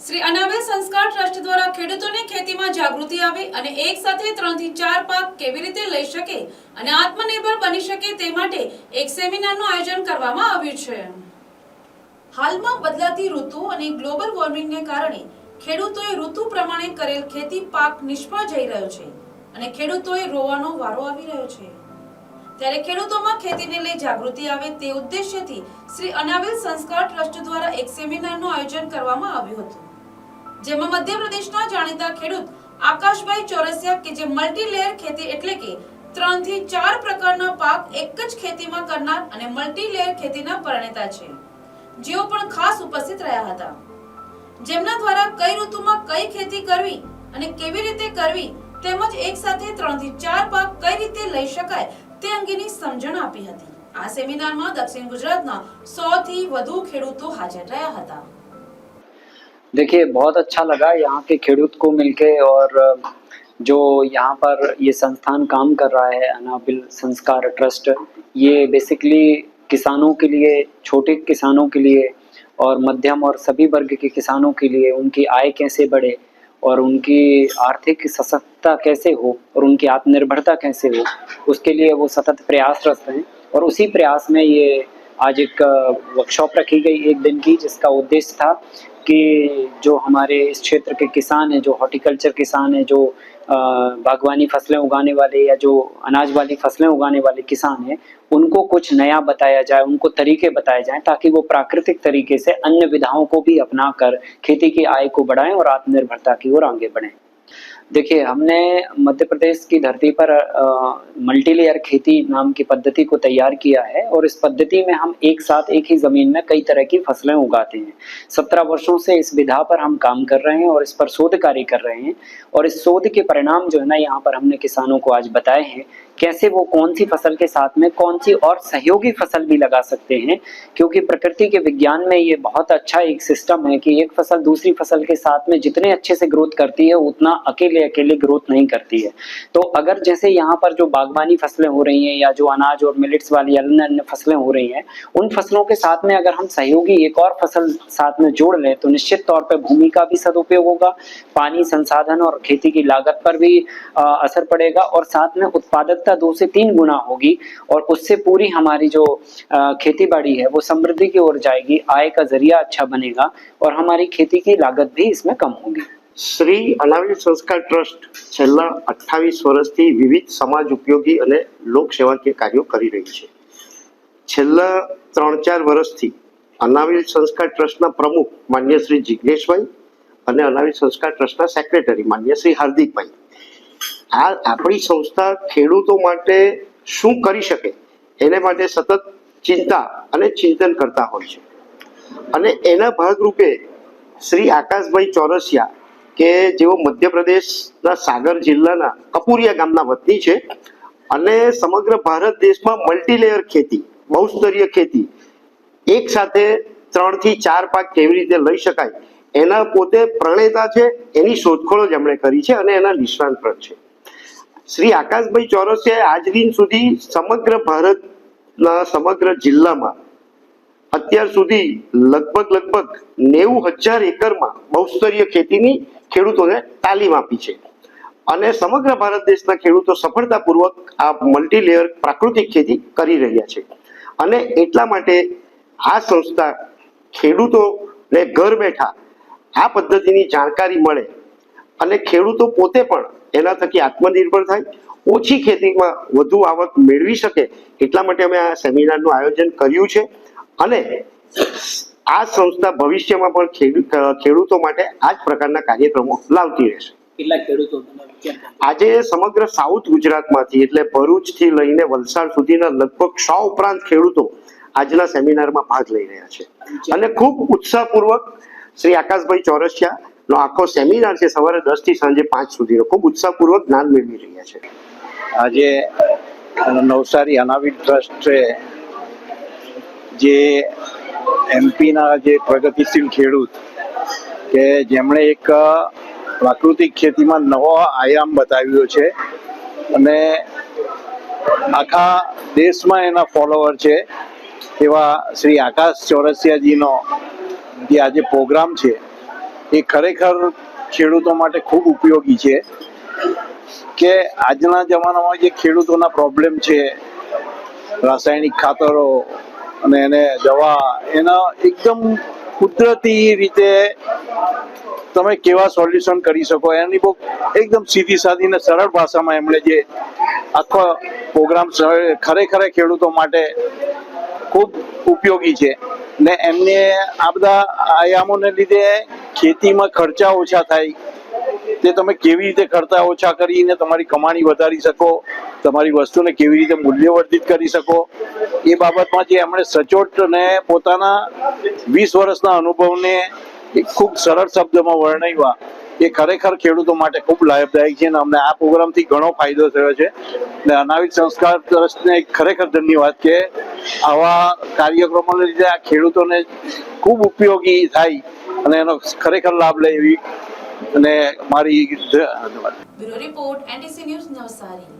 શ્રી અનાવેલ સંસ્કાર ટ્રસ્ટ દ્વારા ખેડૂતોને ખેતીમાં જાગૃતિ આવે અને એક સાથે ત્રણથી ચાર પાક કેવી રીતે લઈ શકે અને આત્મનિર્ભર બની શકે તે માટે એક સેમિનારનું આયોજન કરવામાં આવ્યું છે. હાલમાં બદલાતી ઋતુ અને ગ્લોબલ વોર્મિંગને કારણે ખેડૂતોએ ઋતુ પ્રમાણે કરેલ ખેતી પાક નિષ્ફળ જઈ રહ્યો છે અને ખેડૂતોએ રોવાનો વારો આવી રહ્યો છે. ત્યારે ખેડૂતોમાં ખેતીને લઈ જાગૃતિ આવે તે ઉદ્દેશ્યથી શ્રી અનાવિલ સંસ્કાર ટ્રસ્ટ દ્વારા એક સેમિનારનું આયોજન કરવામાં આવ્યું હતું. જેમાં મધ્યપ્રદેશના જાણીતા ખેડૂત આકાશભાઈ ચોરસિયા કે જે મલ્ટીલેયર ખેતી એટલે કે ત્રણથી ચાર પ્રકારના પાક એક જ ખેતીમાં કરનાર અને મલ્ટીલેયર ખેતીના પરણેતા છે. જેઓ પણ ખાસ ઉપસ્થિત રહ્યા હતા. જેમના દ્વારા કઈ ઋતુમાં કઈ ખેતી કરવી અને કેવી રીતે કરવી તેમજ એક સાથે ત્રણથી ચાર પાક કઈ રીતે લઈ શકાય તે અંગેની સમજણ આપી હતી. આ સેમિનારમાં દક્ષિણ ગુજરાતના સો થી વધુ ખેડૂતો હાજર રહ્યા હતા. देखिए, बहुत अच्छा लगा यहाँ के खेडूत को मिलके और जो यहाँ पर ये संस्थान काम कर रहा है, अनाबिल संस्कार ट्रस्ट, ये बेसिकली किसानों के लिए, छोटे किसानों के लिए और मध्यम और सभी वर्ग के किसानों के लिए उनकी आय कैसे बढ़े और उनकी आर्थिक सशक्तता कैसे हो और उनकी आत्मनिर्भरता कैसे हो, उसके लिए वो सतत प्रयासरत हैं और उसी प्रयास में ये आज एक वर्कशॉप रखी गई एक दिन की, जिसका उद्देश्य था कि जो हमारे इस क्षेत्र के किसान हैं, जो हॉर्टिकल्चर किसान हैं, जो बागवानी फ़सलें उगाने वाले या जो अनाज वाली फ़सलें उगाने वाले किसान हैं, उनको कुछ नया बताया जाए, उनको तरीके बताए जाएँ, ताकि वो प्राकृतिक तरीके से अन्य विधाओं को भी अपना कर खेती की आय को बढ़ाएँ और आत्मनिर्भरता की ओर आगे बढ़ें। देखिए, हमने मध्य प्रदेश की धरती पर मल्टीलेयर खेती नाम की पद्धति को तैयार किया है और इस पद्धति में हम एक साथ एक ही ज़मीन में कई तरह की फ़सलें उगाते हैं। सत्रह वर्षों से इस विधा पर हम काम कर रहे हैं और इस पर शोध कार्य कर रहे हैं और इस शोध के परिणाम जो है ना, यहाँ पर हमने किसानों को आज बताए हैं कैसे वो कौन सी फ़सल के साथ में कौन सी और सहयोगी फ़सल भी लगा सकते हैं? क्योंकि प्रकृति के विज्ञान में ये बहुत अच्छा एक सिस्टम है कि एक फ़सल दूसरी फ़सल के साथ में जितने अच्छे से ग्रोथ करती है, उतना अकेले अकेले ग्रोथ नहीं करती है। तो अगर जैसे यहाँ पर जो बागवानी फ़सलें हो रही हैं या जो अनाज और मिलेट्स वाली अन्य अन्य फ़सलें हो रही हैं, उन फ़सलों के साथ में अगर हम सहयोगी एक और फ़सल साथ में जोड़ लें तो निश्चित तौर पर भूमि का भी सदुपयोग होगा, पानी संसाधन और खेती की लागत पर भी असर पड़ेगा और साथ में उत्पादकता दो से तीन गुना होगी और उससे पूरी हमारी जो अ, खेती बाड़ी है वो समृद्धि की ओर जाएगी आय का जरिया अच्छा बनेगा और हमारी खेती की लागत भी इसमें कम होगी શ્રી અનાવિલ સંસ્કાર ટ્રસ્ટ છેલ્લા અઠ્ઠાવીસ વર્ષથી વિવિધ સમાજ ઉપયોગી અને લોક સેવાકીય કાર્યો કરી રહી છે છેલ્લા ત્રણ ચાર વર્ષથી અનાવિલ સંસ્કાર ટ્રસ્ટના પ્રમુખ માન્ય શ્રી જિજ્ઞેશભાઈ અને અનાવિલ સંસ્કાર ટ્રસ્ટના સેક્રેટરી માન્ય શ્રી હાર્દિકભાઈ આ આપણી સંસ્થા ખેડૂતો માટે શું કરી શકે? એને માટે સતત ચિંતા અને ચિંતન કરતા હોય છે. અને એના ભાગરૂપે શ્રી આકાશભાઈ ચોરસિયા, કે જેઓ મધ્યપ્રદેશના સાગર જિલ્લાના કપુરિયા ગામના વતની છે અને સમગ્ર ભારત દેશમાં મલ્ટીલેયર ખેતી, બહુસ્તરીય ખેતી, એક સાથે ત્રણ ચાર પાક કેવી રીતે લઈ શકાય, એના પોતે પ્રણેતા છે, એની શોધખોળો જ એમણે કરી છે અને એના નિષ્ણાંત પણ છે. શ્રી આકાશભાઈ ચોરસિયાએ આજ દિન સુધી સમગ્ર ભારતના સમગ્ર જિલ્લામાં અત્યાર સુધી લગભગ લગભગ નેવું હજાર એકરમાં બહુસ્તરીય ખેતીની ખેડૂતોને તાલીમ આપી છે. અને સમગ્ર ભારત દેશના ખેડૂતો સફળતાપૂર્વક આ મલ્ટી લેયર પ્રાકૃતિક ખેતી કરી રહ્યા છે. અને એટલા માટે આ સંસ્થા ખેડૂતોને ઘર બેઠા આ પદ્ધતિની જાણકારી મળે અને ખેડૂતો પોતે પણ એના થકી આત્મનિર્ભર થાય ઓછી ખેતીમાં વધુ આવક મેળવી શકે એટલા માટે અમે આ સેમિનારનું આયોજન કર્યું છે. અને આ સંસ્થા ભવિષ્યમાં પણ ખેડૂતો માટે આ જ પ્રકારના કાર્યક્રમો લાવતી રહેશે. કેટલા ખેડૂતો આજે સમગ્ર સાઉથ ગુજરાતમાંથી એટલે ભરૂચથી લઈને વલસાડ સુધીના લગભગ સો ઉપરાંત ખેડૂતો આજના સેમિનારમાં ભાગ લઈ રહ્યા છે. અને ખૂબ ઉત્સાહપૂર્વક શ્રી આકાશભાઈ ચોરસિયા નો આખો સેમિનાર છે સવારે દસથી સાંજે પાંચ સુધીનો. ખૂબ ઉત્સાહપૂર્વક જ્ઞાન મેળવી રહ્યા છે. આજે નવસારી અનાવિલ ટ્રસ્ટ છે, જે એમપીના જે પ્રગતિશીલ ખેડૂત, કે જેમણે એક પ્રાકૃતિક ખેતીમાં નવો આયામ બતાવ્યો છે અને આખા દેશમાં એના ફોલોવર છે. એવા શ્રી આકાશ ચોરસિયાજીનો જે આજે પ્રોગ્રામ છે એ ખરેખર ખેડૂતો માટે ખૂબ ઉપયોગી છે કે આજના જમાનામાં જે ખેડૂતોના પ્રોબ્લેમ છે, રાસાયણિક ખાતરો અને એને દવા, એના એકદમ કુદરતી રીતે તમે કેવા સોલ્યુશન કરી શકો? એની બહુ એકદમ સીધી સાદી ને સરળ ભાષામાં એમણે જે આખો પ્રોગ્રામ ખરેખર ખેડૂતો માટે ખૂબ ઉપયોગી છે. ને એમને આ બધા આયામોને લીધે ખેતીમાં ખર્ચા ઓછા થાય, તે તમે કેવી રીતે ખર્ચા ઓછા કરીને તમારી કમાણી વધારી શકો, તમારી વસ્તુને કેવી રીતે મૂલ્યવર્ધિત કરી શકો, એ બાબતમાં જે એમણે સચોટ અને પોતાના વીસ વર્ષના અનુભવને એક ખૂબ સરળ શબ્દમાં વર્ણવ્યા, એ ખરેખર ખેડૂતો માટે ખૂબ લાભદાયક છે અને અમને આ પ્રોગ્રામથી ઘણો ફાયદો થયો છે. ને અનાવિત સંસ્કાર ટ્રસ્ટને ખરેખર ધન્યવાદ કે આવા કાર્યક્રમોને લીધે આ ખેડૂતોને ખૂબ ઉપયોગી થાય અને એનો ખરેખર લાભ લે એવી અને મારી રિપોર્ટ એનટીસી ન્યૂઝ નવસારી.